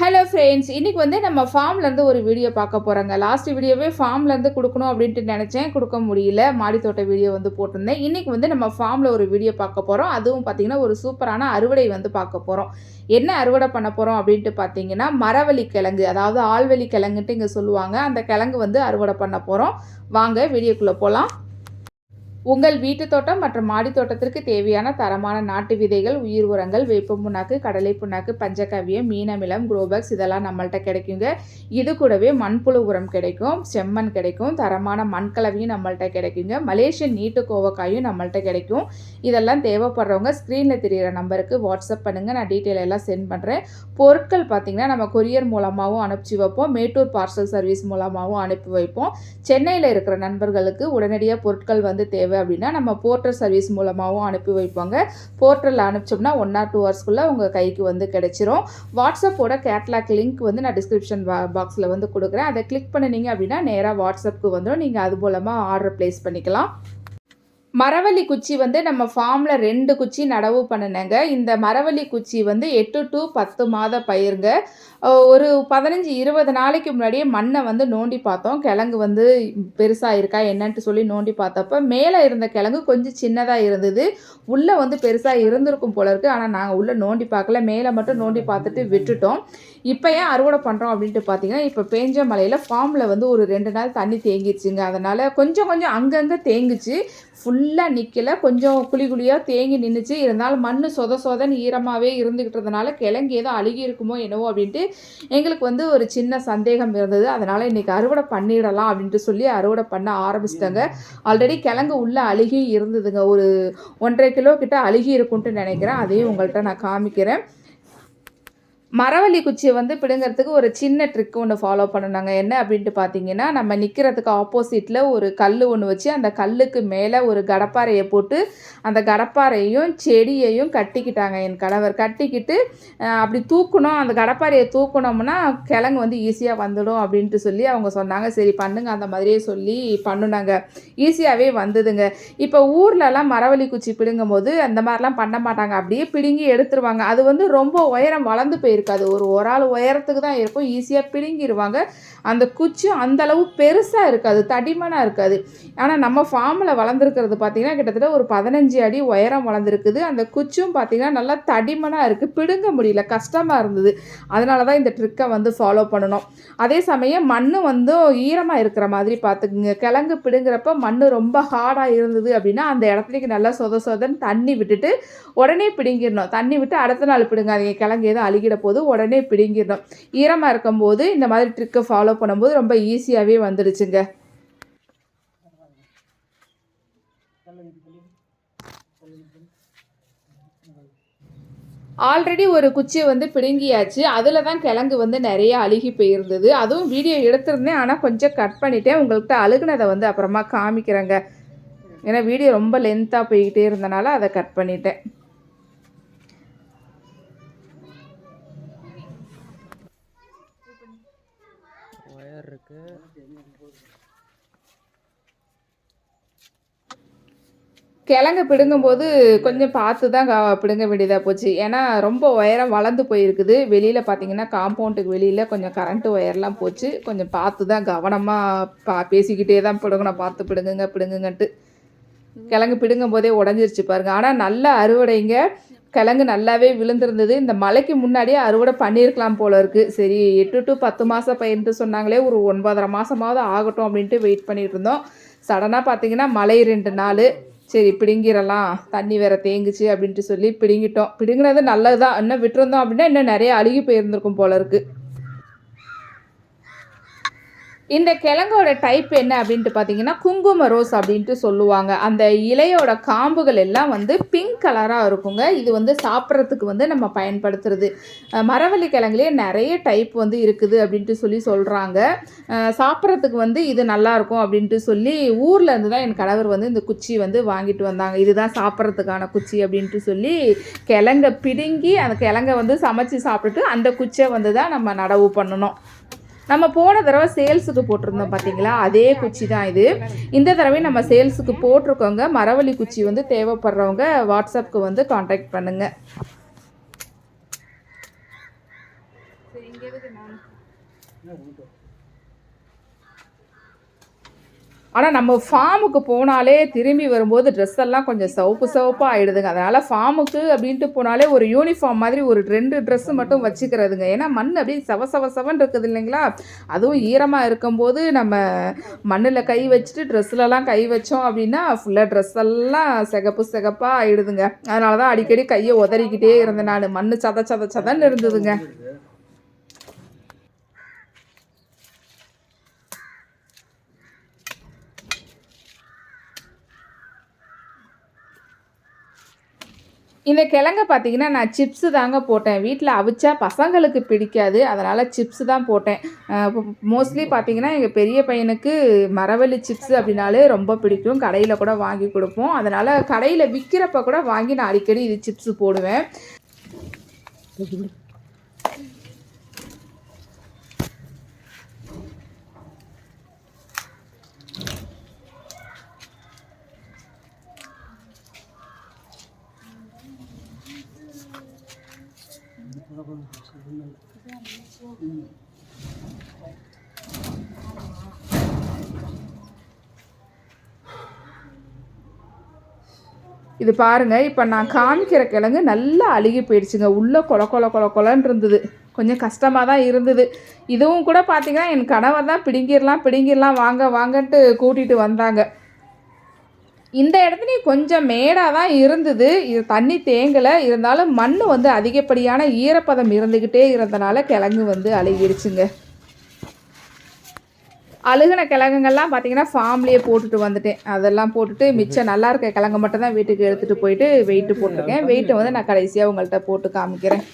Hello friends இன்றைக்கி வந்து நம்ம ஃபார்ம்லேருந்து ஒரு வீடியோ பார்க்க போகிறோங்க லாஸ்ட் வீடியோவே ஃபார்ம்லேருந்து கொடுக்கணும் அப்படின்ட்டு நினச்சேன். கொடுக்க முடியல. மாடித்தோட்ட வீடியோ வந்து போட்டிருந்தேன். இன்றைக்கி வந்து நம்ம ஃபார்மில் ஒரு வீடியோ பார்க்க போகிறோம் அதுவும் பார்த்திங்கன்னா ஒரு சூப்பரான அறுவடை வந்து பார்க்க போகிறோம் என்ன அறுவடை பண்ண போகிறோம் அப்படின்ட்டு பார்த்தீங்கன்னா மரவள்ளி கிழங்கு அதாவது ஆழ்வழி கிழங்குன்ட்டு இங்கே சொல்லுவாங்க. அந்த கிழங்கு வந்து அறுவடை பண்ண போகிறோம் வாங்க வீடியோக்குள்ளே போகலாம் உங்கள் வீட்டு தோட்டம் மற்றும் மாடி தோட்டத்திற்கு தேவையான தரமான நாட்டு விதைகள் உயிர் உரங்கள் வேப்ப புண்ணாக்கு கடலை புண்ணாக்கு பஞ்சகவியம் மீனமிலம் குரோபக்ஸ் இதெல்லாம் நம்மள்ட்ட கிடைக்குங்க. இது கூடவே மண்புழு உரம் கிடைக்கும் செம்மண் கிடைக்கும் தரமான மண்கலவையும் நம்மள்ட்ட கிடைக்குங்க. மலேசியன் நீட்டு கோவக்காயும் நம்மள்ட்ட கிடைக்கும். இதெல்லாம் தேவைப்படுறவங்க ஸ்க்ரீனில் தெரிகிற நம்பருக்கு வாட்ஸ்அப் பண்ணுங்கள் நான் டீட்டெயில் எல்லாம் சென்ட் பண்ணுறேன் பொருட்கள் பார்த்திங்கன்னா நம்ம கொரியர் மூலமாகவும் அனுப்பிச்சி வைப்போம். மேட்டூர் பார்சல் சர்வீஸ் மூலமாகவும் அனுப்பி வைப்போம். சென்னையில் இருக்கிற நண்பர்களுக்கு உடனடியாக பொருட்கள் வந்து தேவை அப்படின்னா நம்ம போர்ட்டல் சர்வீஸ் மூலமாகவும் அனுப்பி வைப்பாங்க. போர்ட்டலில் அனுப்பிச்சோம்னா ஒன் ஆர் டூ ஹவர்ஸ்க்குள்ளே உங்கள் கைக்கு வந்து கிடைச்சிரும். வாட்ஸ்அப்போட கேட்லாக் லிங்க் வந்து நான் டிஸ்கிரிப்ஷன் பாக்ஸில் வந்து கொடுக்குறேன். அதை கிளிக் பண்ணினீங்க அப்படின்னா நேராக வாட்ஸ்அப்புக்கு வந்துடும் நீங்கள் அது மூலமாக ஆர்டர் ப்ளேஸ் பண்ணிக்கலாம். மரவள்ளி குச்சி வந்து நம்ம ஃபார்மில் ரெண்டு குச்சி நடவு பண்ணினேங்க. இந்த மரவள்ளி குச்சி வந்து எட்டு டு பத்து மாத பயிருங்க. ஒரு பதினஞ்சு இருபது நாளைக்கு முன்னாடியே மண்ணை வந்து நோண்டி பார்த்தோம். கிழங்கு வந்து பெருசாக இருக்கா என்னன்ட்டு சொல்லி நோண்டி பார்த்தப்ப மேலே இருந்த கிழங்கு கொஞ்சம் சின்னதாக இருந்தது. உள்ளே வந்து பெருசாக இருந்திருக்கும் போல இருக்குது ஆனால் நாங்கள் உள்ளே நோண்டி பார்க்கல. மேலே மட்டும் நோண்டி பார்த்துட்டு விட்டுட்டோம். இப்போ ஏன் அறுவடை பண்ணுறோம் அப்படின்ட்டு பார்த்தீங்கன்னா இப்போ பேஞ்ச மலையில் ஃபார்மில் வந்து ஒரு ரெண்டு நாள் தண்ணி தேங்கிடுச்சுங்க அதனால் கொஞ்சம் கொஞ்சம் அங்கங்கே தேங்குச்சு. ஃபுல்லாக நிற்கல கொஞ்சம் குழி குழியாக தேங்கி நின்றுச்சு இருந்தாலும் மண் சொத சொதன்னு ஈரமாகவே இருந்துக்கிட்டதுனால கிழங்கு ஏதோ அழுகி இருக்குமோ என்னவோ அப்படின்ட்டு எங்களுக்கு வந்து ஒரு சின்ன சந்தேகம் இருந்தது. அதனால் இன்றைக்கி அறுவடை பண்ணிடலாம் அப்படின்ட்டு சொல்லி அறுவடை பண்ண ஆரம்பிச்சிட்டாங்க. ஆல்ரெடி கிழங்கு உள்ளே அழுகி இருந்ததுங்க. ஒரு ஒன்றரை கிலோ கிட்ட அழுகி இருக்கும்ட்டு நினைக்கிறேன். அதையும் உங்கள்கிட்ட நான் காமிக்கிறேன். மரவள்ளி குச்சியை வந்து பிடுங்கிறதுக்கு ஒரு சின்ன ட்ரிக் ஒன்று ஃபாலோ பண்ணனாங்க. என்ன அப்படின்ட்டு பார்த்தீங்கன்னா நம்ம நிற்கிறதுக்கு ஆப்போசிட்டில் ஒரு கல் ஒன்று வச்சு அந்த கல்லுக்கு மேலே ஒரு கடப்பாறையை போட்டு அந்த கடப்பாறையும் செடியையும் கட்டிக்கிட்டாங்க என் கணவர். கட்டிக்கிட்டு அப்படி தூக்கணும் அந்த கடப்பாறையை தூக்கணும்னா கிழங்கு வந்து ஈஸியாக வந்துடும் அப்படின்ட்டு சொல்லி அவங்க சொன்னாங்க. சரி பண்ணுங்க அந்த மாதிரியே சொல்லி பண்ணுனாங்க. ஈஸியாகவே வந்ததுங்க. இப்போ ஊர்லலாம் மரவள்ளி குச்சி பிடுங்கும் போது அந்த மாதிரிலாம் பண்ண மாட்டாங்க. அப்படியே பிடுங்கி எடுத்துருவாங்க. அது வந்து ரொம்ப உயரம் வளர்ந்து இருக்காது. ஒரு ஒரு ஆள் உயரத்துக்கு தான் இருக்கும். ஈஸியாக பிடுங்கிடுவாங்க அந்த குச்சி அந்தளவு பெருசாக இருக்காது. தடிமனாக இருக்காது. ஆனால் நம்ம ஃபார்மில் வளர்ந்துருக்கிறது பார்த்தீங்கன்னா கிட்டத்தட்ட ஒரு பதினஞ்சு அடி உயரம் வளர்ந்துருக்குது. அந்த குச்சும் பார்த்திங்கன்னா நல்லா தடிமனாக இருக்குது பிடுங்க முடியல. கஷ்டமாக இருந்தது. அதனால தான் இந்த ட்ரிக்கை வந்து ஃபாலோ பண்ணணும். அதே சமயம் மண் வந்து ஈரமாக இருக்கிற மாதிரி பார்த்துக்குங்க கிழங்கு பிடுங்குறப்ப மண் ரொம்ப ஹார்டாக இருந்தது அப்படின்னா அந்த இடத்துலக்கு நல்லா சொத சொதன்னு தண்ணி விட்டுட்டு உடனே பிடுங்கிடணும். தண்ணி விட்டு அடுத்த நாள் பிடுங்காதீங்க. கிழங்கு எதுவும் அழுகிட போது உடனே பிடுங்கிடணும். ஈரமாக இருக்கும்போது இந்த மாதிரி ட்ரிக்கை ஃபாலோ பண்ணும்போது ரொம்ப ஈஸியாகவே வந்துடுச்சுங்க ஆல்ரெடி ஒரு குச்சியை வந்து பிடுங்கியாச்சு. அதில் தான் கிழங்கு வந்து நிறைய அழுகி போயிருந்தது. அதுவும் வீடியோ எடுத்திருந்தேன். ஆனால் கொஞ்சம் கட் பண்ணிட்டேன். உங்கள்கிட்ட அழுகுனதை வந்து அப்புறமா காமிக்கிறேங்க. ஏன்னா வீடியோ ரொம்ப லென்த்தாக போய்கிட்டே இருந்தனால அதை கட் பண்ணிட்டேன் ஒயர் இருக்கு கிழங்கு பிடுங்கும்போது கொஞ்சம் பார்த்து தான் கா- பிடுங்க வேண்டியதாக போச்சு. ஏன்னா ரொம்ப உயரம் வளர்ந்து போயிருக்குது. வெளியில் பார்த்தீங்கன்னா காம்பவுண்டுக்கு வெளியில் கொஞ்சம் கரண்ட்டு ஒயர்லாம் போச்சு. கொஞ்சம் பார்த்து தான் கவனமாக பா பேசிக்கிட்டே தான் பிடுங்கணும். பார்த்து பிடுங்குங்க பிடுங்குங்கன்ட்டு. கிழங்கு பிடுங்கும் போதே உடஞ்சிருச்சு பாருங்க. ஆனால் நல்ல அறுவடைங்க. கிழங்கு நல்லாவே விழுந்திருந்தது. இந்த மழைக்கு முன்னாடியே அறுவடை பண்ணியிருக்கலாம் போல இருக்குது சரி எட்டு டு பத்து மாதம் பயிர்ன்ட்டு சொன்னாங்களே ஒரு ஒன்பதரை மாதமாவது ஆகட்டும் அப்படின்ட்டு வெயிட் பண்ணிகிட்டு இருந்தோம். சடனாக பார்த்தீங்கன்னா மழை ரெண்டு நாள். சரி பிடுங்கிடலாம் தண்ணி வேற தேங்குச்சு அப்படின்ட்டு சொல்லி பிடுங்கிட்டோம். பிடுங்கினது நல்லது தான் இன்னும் விட்டுருந்தோம் அப்படின்னா இன்னும் நிறைய அழுகி போயிருந்திருக்கும் போல இருக்குது இந்த கிழங்கோட டைப் என்ன அப்படின்ட்டு பார்த்தீங்கன்னா குங்கும ரோஸ் அப்படின்ட்டு சொல்லுவாங்க. அந்த இலையோட காம்புகள் எல்லாம் வந்து பிங்க் கலராக இருக்குங்க. இது வந்து சாப்பிட்றதுக்கு வந்து நம்ம பயன்படுத்துறது. மரவள்ளி கிழங்குலேயே நிறைய டைப் வந்து இருக்குது அப்படின்ட்டு சொல்லி சொல்கிறாங்க சாப்பிட்றதுக்கு வந்து இது நல்லாயிருக்கும் அப்படின்ட்டு சொல்லி ஊரில் இருந்து தான் என் கணவர் வந்து இந்த குச்சி வந்து வாங்கிட்டு வந்தாங்க. இதுதான் சாப்பிட்றதுக்கான குச்சி அப்படின்ட்டு சொல்லி கிழங்க பிடுங்கி அந்த கிழங்கை வந்து சமைச்சு சாப்பிட்டுட்டு அந்த குச்சியை வந்து தான் நம்ம நடவு பண்ணணும். நம்ம போன தடவை சேல்ஸுக்கு போட்டிருந்தோம் பார்த்தீங்களா அதே குச்சி தான் இது. இந்த தடவை நம்ம சேல்ஸுக்கு போட்டிருக்கோங்க மரவள்ளி குச்சி வந்து தேவைப்படுறவங்க வாட்ஸ்அப்புக்கு வந்து காண்டாக்ட் பண்ணுங்கள் சரி இங்கே எதுக்கு நான் ஆனால் நம்ம ஃபார்முக்கு போனாலே திரும்பி வரும்போது ட்ரெஸ் எல்லாம் கொஞ்சம் சிவப்பு சிவப்பாக ஆகிடுதுங்க அதனால் ஃபார்முக்கு அப்படின்ட்டு போனாலே ஒரு யூனிஃபார்ம் மாதிரி ஒரு ரெண்டு ட்ரெஸ்ஸு மட்டும் வச்சுக்கிறதுங்க. ஏன்னா மண் அப்படியே சவ சவ சவன் இருக்குது இல்லைங்களா? அதுவும் ஈரமாக இருக்கும்போது நம்ம மண்ணில் கை வச்சுட்டு ட்ரெஸ்லலாம் கை வச்சோம் அப்படின்னா ஃபுல்லாக ட்ரெஸ் எல்லாம் சிகப்பு சிகப்பாக ஆகிடுதுங்க அதனால தான் அடிக்கடி கையை உதறிக்கிட்டே இருந்தேன் நான். மண் சத சத சதன்னு இருந்ததுங்க. இந்த கிழங்க பார்த்தீங்கன்னா நான் சிப்ஸு தாங்க போட்டேன். வீட்டில் அவிச்சா பசங்களுக்கு பிடிக்காது. அதனால் சிப்ஸு தான் போட்டேன். மோஸ்ட்லி பார்த்தீங்கன்னா எங்கள் பெரிய பையனுக்கு மரவள்ளி சிப்ஸு அப்படின்னாலே ரொம்ப பிடிக்கும். கடையில் கூட வாங்கி கொடுப்போம். அதனால் கடையில் விற்கிறப்ப கூட வாங்கி நான் அடிக்கடி இது சிப்ஸு போடுவேன். இது பாருங்க இப்போ நான் காமிக்கிற கிழங்கு நல்லா அழுகி போயிடுச்சுங்க. உள்ளே கொல கொல கொல கொலன்னு இருந்தது. கொஞ்சம் கஷ்டமாக தான் இருந்தது. இதுவும் கூட பார்த்தீங்கன்னா என் கணவர் தான் பிடுங்கிடலாம் பிடுங்கிடலாம் வாங்க வாங்கன்ட்டு கூட்டிகிட்டு வந்தாங்க. இந்த இடத்துலையும் கொஞ்சம் மேடாக தான் இருந்தது. இது தண்ணி தேங்கலை. இருந்தாலும் மண் வந்து அதிகப்படியான ஈரப்பதம் இருந்துக்கிட்டே இருந்தனால கிழங்கு வந்து அழுகிடுச்சுங்க. அழுகின கிழங்குங்கள்லாம் பார்த்தீங்கன்னா ஃபார்ம்லேயே போட்டுட்டு வந்துட்டேன். அதெல்லாம் போட்டுட்டு மிச்சம் நல்லா இருக்க கிழங்கு மட்டும் தான் வீட்டுக்கு எடுத்துகிட்டு போயிட்டு வெயிட்டு போட்டிருக்கேன். வெயிட்டை வந்து நான் கடைசியாக உங்கள்கிட்ட போட்டு காமிக்கிறேன்.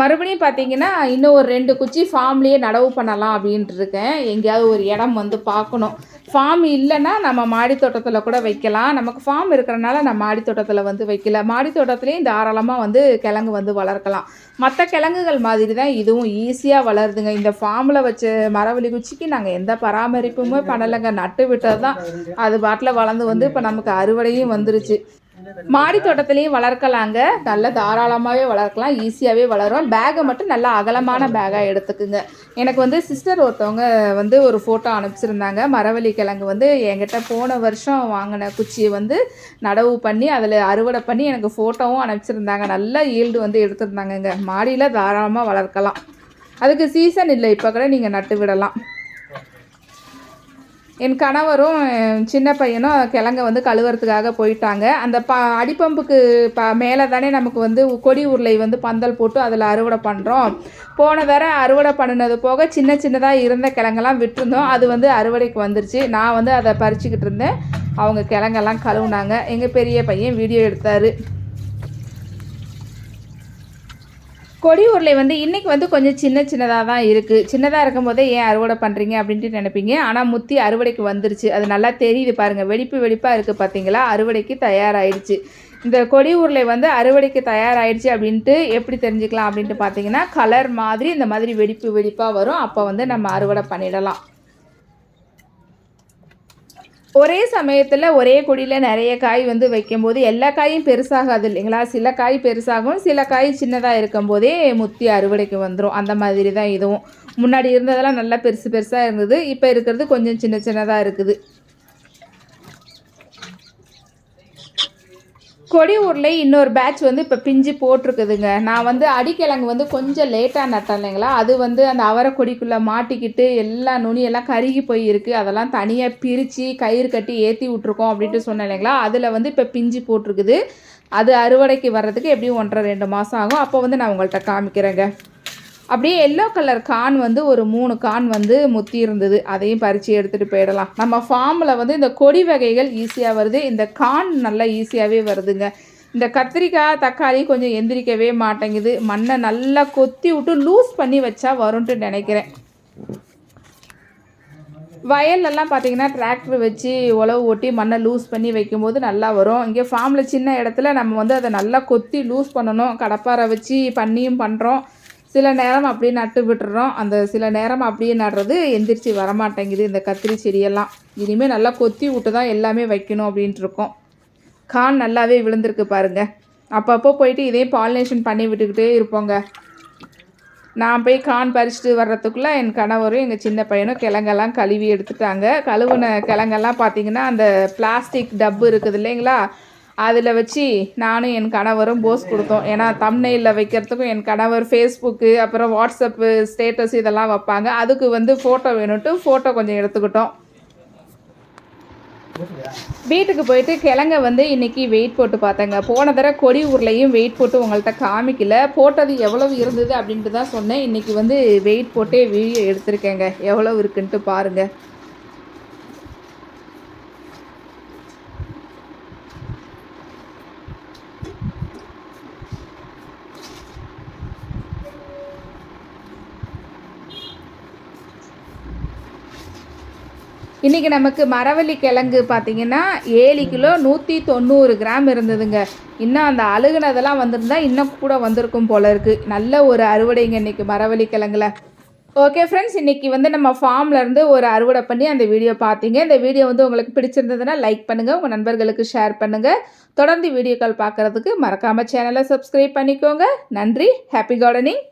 மறுபடியும் பார்த்தீங்கன்னா இன்னும் ஒரு ரெண்டு குச்சி ஃபார்ம்லேயே நடவு பண்ணலாம் அப்படின்ட்டு இருக்கேன் எங்கேயாவது ஒரு இடம் வந்து பார்க்கணும். ஃபார்ம் இல்லைன்னா நம்ம மாடி தோட்டத்தில் கூட வைக்கலாம். நமக்கு ஃபார்ம் இருக்கிறனால நம்ம மாடி தோட்டத்தில் வந்து வைக்கல. மாடி தோட்டத்துலேயும் தாராளமாக வந்து கிழங்கு வந்து வளர்க்கலாம். மற்ற கிழங்குகள் மாதிரி தான் இதுவும் ஈஸியாக வளருதுங்க. இந்த ஃபார்மில் வச்ச மரவள்ளி குச்சிக்கு நாங்கள் எந்த பராமரிப்புமே பண்ணலைங்க. நட்டு விட்டது தான் அது பாட்டில் வளர்ந்து வந்து இப்போ நமக்கு அறுவடையும் வந்துருச்சு. மாடி தோட்டத்துலேயும் வளர்க்கலாங்க. நல்லா தாராளமாகவே வளர்க்கலாம். ஈஸியாகவே வளரும். பேகை மட்டும் நல்லா அகலமான பேகாக எடுத்துக்குங்க. எனக்கு வந்து சிஸ்டர் ஒருத்தவங்க வந்து ஒரு ஃபோட்டோ அனுப்பிச்சிருந்தாங்க. மரவள்ளி கிழங்கு வந்து என்கிட்ட போன வருஷம் வாங்கின குச்சியை வந்து நடவு பண்ணி அதில் அறுவடை பண்ணி எனக்கு ஃபோட்டோவும் அனுப்பிச்சிருந்தாங்க. நல்ல ஈல்டு வந்து எடுத்திருந்தாங்கங்க. மாடியில் தாராளமாக வளர்க்கலாம். அதுக்கு சீசன் இல்லை. இப்போ கூட நீங்கள் நட்டு விடலாம். என் கணவரும் சின்ன பையனும் கிழங்க வந்து கழுவுறதுக்காக போயிட்டாங்க. அந்த ப அடிப்பம்புக்கு ப மேலே தானே நமக்கு வந்து கொடி உருளை வந்து பந்தல் போட்டு அதில் அறுவடை பண்ணுறோம் போன தடவை அறுவடை பண்ணினது போக சின்ன சின்னதாக இருந்த கிழங்கெல்லாம் விட்டுருந்தோம். அது வந்து அறுவடைக்கு வந்துருச்சு. நான் வந்து அதை பறிச்சுக்கிட்டு இருந்தேன். அவங்க கிழங்கெல்லாம் கழுவுனாங்க. எங்கள் பெரிய பையன் வீடியோ எடுத்தார். கொடி உருளை வந்து இன்றைக்கி வந்து கொஞ்சம் சின்ன சின்னதாக தான் இருக்குது சின்னதாக இருக்கும் போதே ஏன் அறுவடை பண்ணுறீங்க அப்படின்ட்டு நினைப்பீங்க. ஆனால் முத்தி அறுவடைக்கு வந்துருச்சு. அது நல்லா தெரியுது பாருங்கள் வெடிப்பு வெடிப்பாக இருக்குது பார்த்தீங்களா அறுவடைக்கு தயாராகிடுச்சு இந்த கொடி உருளை வந்து அறுவடைக்கு தயாராகிடுச்சு அப்படின்ட்டு எப்படி தெரிஞ்சுக்கலாம் அப்படின்ட்டு பார்த்தீங்கன்னா கலர் மாதிரி இந்த மாதிரி வெடிப்பு வெடிப்பாக வரும். அப்போ வந்து நம்ம அறுவடை பண்ணிடலாம். ஒரே சமயத்தில் ஒரே கொடியில் நிறைய காய் வந்து வைக்கும்போது எல்லா காயும் பெருசாகாது இல்லைங்களா? சில காய் பெருசாகும் சில காய் சின்னதாக இருக்கும்போதே முத்தி அறுவடைக்கு வந்துடும் அந்த மாதிரி தான் இதுவும். முன்னாடி இருந்ததெல்லாம் நல்லா பெருசு பெருசாக இருந்தது. இப்போ இருக்கிறது கொஞ்சம் சின்ன சின்னதாக இருக்குது. கொடியூரில் இன்னொரு பேட்ச் வந்து இப்போ பிஞ்சு போட்டிருக்குதுங்க. நான் வந்து அடிக்கிழங்கு வந்து கொஞ்சம் லேட்டாக நட்டேன் இல்லைங்களா அது வந்து அந்த அவரை கொடிக்குள்ளே மாட்டிக்கிட்டு எல்லா நுனியெல்லாம் கருகி போயிருக்கு. அதெல்லாம் தனியாக பிரித்து கயிறு கட்டி ஏற்றி விட்ருக்கோம் அப்படின்ட்டு சொன்னேன் இல்லைங்களா அதில் வந்து இப்போ பிஞ்சு போட்டிருக்குது. அது அறுவடைக்கு வர்றதுக்கு எப்படியும் ஒன்றரை ரெண்டு மாதம் ஆகும். அப்போ வந்து நான் உங்கள்கிட்ட காமிக்கிறேங்க. அப்படியே எல்லோ கலர் கான் வந்து ஒரு மூணு கான் வந்து முத்தி இருந்தது. அதையும் பறித்து எடுத்துகிட்டு போயிடலாம். நம்ம ஃபார்மில் வந்து இந்த கொடி வகைகள் ஈஸியாக வருது. இந்த கான் நல்லா ஈஸியாகவே வருதுங்க. இந்த கத்திரிக்காய் தக்காளி கொஞ்சம் எந்திரிக்கவே மாட்டேங்குது. மண்ணை நல்லா கொத்தி விட்டு லூஸ் பண்ணி வச்சா வரும்ன்ட்டு நினைக்கிறேன். வயல்லலாம் பார்த்தீங்கன்னா டிராக்டர் வச்சு உழவு ஓட்டி மண்ணை லூஸ் பண்ணி வைக்கும்போது நல்லா வரும். இங்கே ஃபார்மில் சின்ன இடத்துல நம்ம வந்து அதை நல்லா கொத்தி லூஸ் பண்ணணும். கடப்பாரை வச்சு பண்ணியும் பண்ணுறோம் சில நேரம் அப்படியே நட்டு விட்டுறோம். அந்த சில நேரம் அப்படியே நடுறது எந்திரிச்சு வரமாட்டேங்குது. இந்த கத்திரி செடியெல்லாம். இனிமேல் நல்லா கொத்தி விட்டு தான் எல்லாமே வைக்கணும் அப்படின்ட்டு இருக்கோம். கான் நல்லாவே விழுந்திருக்கு பாருங்கள் அப்பப்போ போயிட்டு இதே பாலினேஷன் பண்ணி விட்டுக்கிட்டே இருப்போங்க. நான் போய் கான் பறிச்சுட்டு வர்றதுக்குள்ளே என் கணவரும் எங்கள் சின்ன பையனும் கிழங்கெல்லாம் கழுவி எடுத்துட்டாங்க. கழுவுன கிழங்கெல்லாம் பார்த்தீங்கன்னா அந்த பிளாஸ்டிக் டப்பு இருக்குது இல்லைங்களா? அதில் வச்சு நானும் என் கணவரும் போஸ் கொடுத்தோம். ஏன்னா தம்னையில் வைக்கிறதுக்கும் என் கணவர் ஃபேஸ்புக்கு அப்புறம் வாட்ஸ்அப்பு ஸ்டேட்டஸ் இதெல்லாம் வைப்பாங்க. அதுக்கு வந்து ஃபோட்டோ வேணும்ட்டு ஃபோட்டோ கொஞ்சம் எடுத்துக்கிட்டோம். வீட்டுக்கு போயிட்டு கிழங்க வந்து இன்னைக்கு வெயிட் போட்டு பார்த்தேங்க. போன தடவை கொடி ஊர்லேயும் வெயிட் போட்டு உங்கள்கிட்ட காமிக்கல. போட்டது எவ்வளவு இருந்தது அப்படின்ட்டு தான் சொன்னேன். இன்னைக்கு வந்து வெயிட் போட்டே வீடியோ எடுத்திருக்கேங்க. எவ்வளவு இருக்குன்ட்டு பாருங்கள் இன்றைக்கி நமக்கு மரவள்ளி கிழங்கு பார்த்தீங்கன்னா ஏழு கிலோ நூற்றி தொண்ணூறு கிராம் இருந்ததுங்க. இன்னும் அந்த அழுகுனதெல்லாம் வந்திருந்தா இன்னும் கூட வந்திருக்கும் போல இருக்குது நல்ல ஒரு அறுவடைங்க இன்றைக்கி மரவள்ளி கிழங்குல. ஓகே ஃப்ரெண்ட்ஸ் இன்றைக்கி வந்து நம்ம ஃபார்ம்லேருந்து ஒரு அறுவடை பண்ணி அந்த வீடியோ பார்த்தீங்க இந்த வீடியோ வந்து உங்களுக்கு பிடிச்சிருந்ததுன்னா லைக் பண்ணுங்கள் உங்கள் நண்பர்களுக்கு ஷேர் பண்ணுங்கள் தொடர்ந்து வீடியோக்கள் பார்க்குறதுக்கு மறக்காமல் சேனலை சப்ஸ்கிரைப் பண்ணிக்கோங்க. நன்றி. Happy gardening